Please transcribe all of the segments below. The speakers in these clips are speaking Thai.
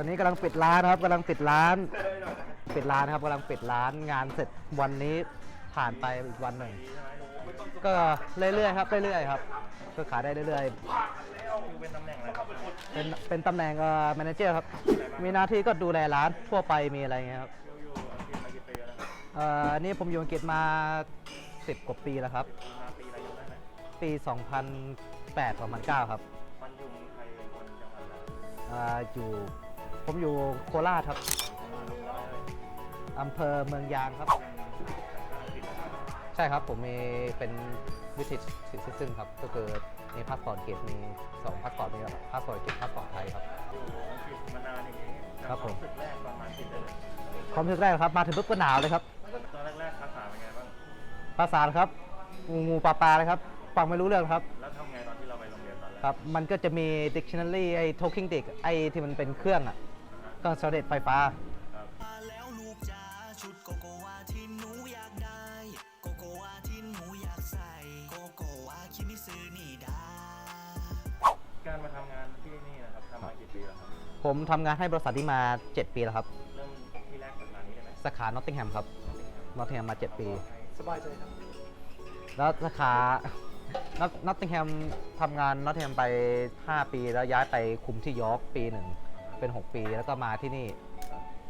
ตอนนี้กำลังปิดร้านครับกำลังปิดร้าน ปิดร้านครับกำลังปิดร้านงานเสร็จวันนี้ผ่านไปอีกวันหนึ่งก็เรื่อยๆครับเรื่อยๆครับก็ขายได้เรื่อยคือเป็นตำแหน่งอะไรครับๆเป็นเป็นตำแหน่งเอ่อแมเนเจอร์ครับ มีหน้าที่ก็ดูแลร้านทั่วไปมีอะไรเงี้ยครับอยู่อังกฤษมากี่ปีแล้วครับเอ่ออันนี่ผมอยู่อังกฤษมา10กว่าปีแล้วครับมาปีอะไรอยู่ได้ไหมปี 2008 2009 ครับ มันอยู่เมืองไทยเป็นคนจังหวัดอะไรเอ่ออยู่ ผมอยู่โคราชครับอำเภอเมืองยางครับ ใช่ครับผมมีเป็นวิสิตซิซึ่งครับ ก็คือมีพาสปอร์ตเกตมี2พาสปอร์ตมีพาสปอร์ตเกตพาสปอร์ตไทยครับอยู่อังกฤษมานานอย่างนี้ครับผม สึกแรกประมาณกี่เดือนความรู้สึกแรกครับมาถึงปุ๊บก็หนาวเลยครับ ตอนแรกๆภาษาเป็นไงบ้าง ภาษาครับงูงูปลาปลาเลยครับฟังไม่รู้เรื่องครับ แล้วทำไงตอนที่เราไปโรงเรียนตอนแรกครับ มันก็จะมี dictionary ไอ้ talking dick ไอ้ที่มันเป็นเครื่องอะ เครื่องสำเร็จไฟฟ้าครับมาแล้วลูกจ๋าชุดโกโกวาที่หนูอยากได้ โกโกวาที่หนูอยากใส่ โกโกวาคิมิซึนี่ดาการมาทำงานที่นี่นะครับทำมากี่ปีแล้วครับผมทำงานให้บริษัทนี้มา 7 ปีแล้วครับ เริ่มที่แรกสาขานี้ได้ไหมสาขานอตติงแฮมครับ นอตติงแฮมมา 7 ปี สบายใจครับแล้วสาขานอตติงแฮมทำงานนอตติงแฮมไป 5 ปีแล้วย้ายไปคุมที่ยอร์กปีหนึ่ง เป็น 6 ปีแล้วก็มาที่นี่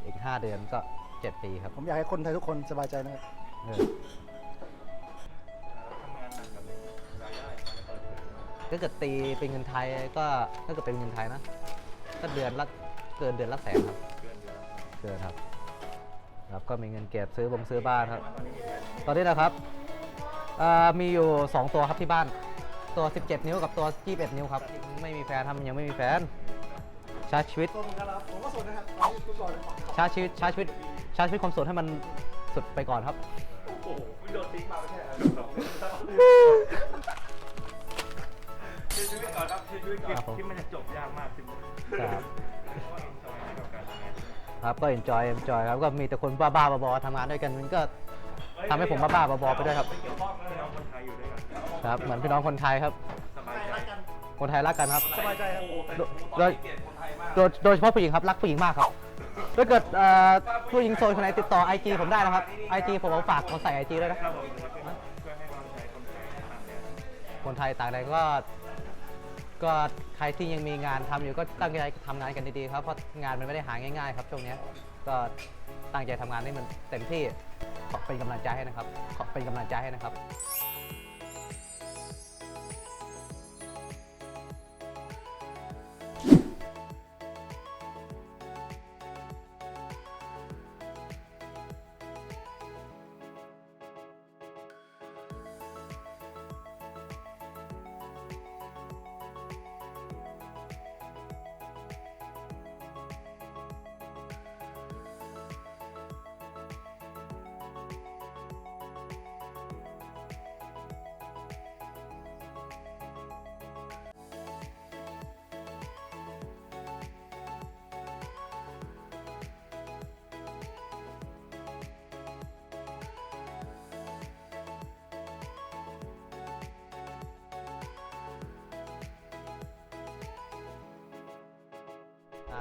อีก 5 เดือนก็ 7 ปีครับผมอยากให้คนไทยทุกคนสบายใจนะครับเออทำงานหนักแบบนี้รายได้พอจะเปิดเผยไหมถ้าเกิดตีเป็นเงินไทยก็ถ้าเกิดเป็นเงินไทยนะก็เดือนละเกินเดือนละแสนครับ เกินอยู่แล้วเกินครับครับก็มีเงินเก็บซื้อบงซื้อบ้านครับตอนนี้มีแฟนตอนนี้นะครับเอ่อมีอยู่ 2 ตัวครับที่บ้าน ตัว 17 นิ้วกับตัว 21 นิ้วครับ ไม่มีแฟนทำยังไม่มีแฟน ใช้ชีวิต ตัวเหมือนกันครับผมก็โสดนะครับตอนนี้กูโสดเลยใช้ชีวิตใช้ชีวิตใช้ชีวิตความโสดให้มันสุดไปก่อนครับ โอ้โหไม่โดนทิ้งมาไม่ใช่เหรอเชื่อชีวิตก่อนครับเชื่อชีวิตก่อนครับผม ที่มันจะจบยากมากจริงครับเพราะว่าเอ็นจอยกับการทำงานครับก็ enjoy enjoy ครับก็มีแต่คนบ้าๆบอๆทำงานด้วยกันมันก็ ทำให้ผมบ้าๆบอๆไปด้วยครับไม่เกี่ยวข้องพี่น้องคนไทยอยู่ด้วยกันครับเหมือนพี่น้องคนไทยครับ สบายใจคนไทยรักกันครับ สบายใจครับโดย โดยโดยเฉพาะผู้หญิงครับรักผู้หญิงมากครับถ้าเกิดเอ่อผู้หญิงโซนคนไหนติดต่อ IG ผมได้นะครับ IG ผมเอาฝากเขาใส่ IG ด้วยนะคนไทยต่างแดนคนไทยต่างแดนก็ก็ใครที่ยังมีงานทำอยู่ก็ตั้งใจทำงานกันดีๆครับเพราะงานมันไม่ได้หาง่ายๆ ครับช่วงเนี้ยก็ตั้งใจทำงานให้มันเต็มที่ขอเป็นกำลังใจให้นะครับขอเป็นกำลังใจให้นะครับ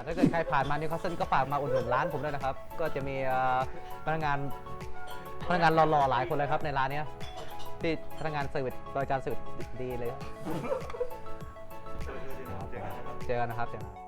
ถ้าเกิดใครผ่านมานิวคาสเซิลก็ฝากมาอุดหนุนร้านผมด้วยนะครับ ก็จะมีเอ่อพนักงานพนักงานหล่อๆหลายคนเลยครับในร้านเนี้ยที่พนักงานเซอร์วิสบริการเซอร์วิสดีเลยครับเจอกันนะครับเจอกัน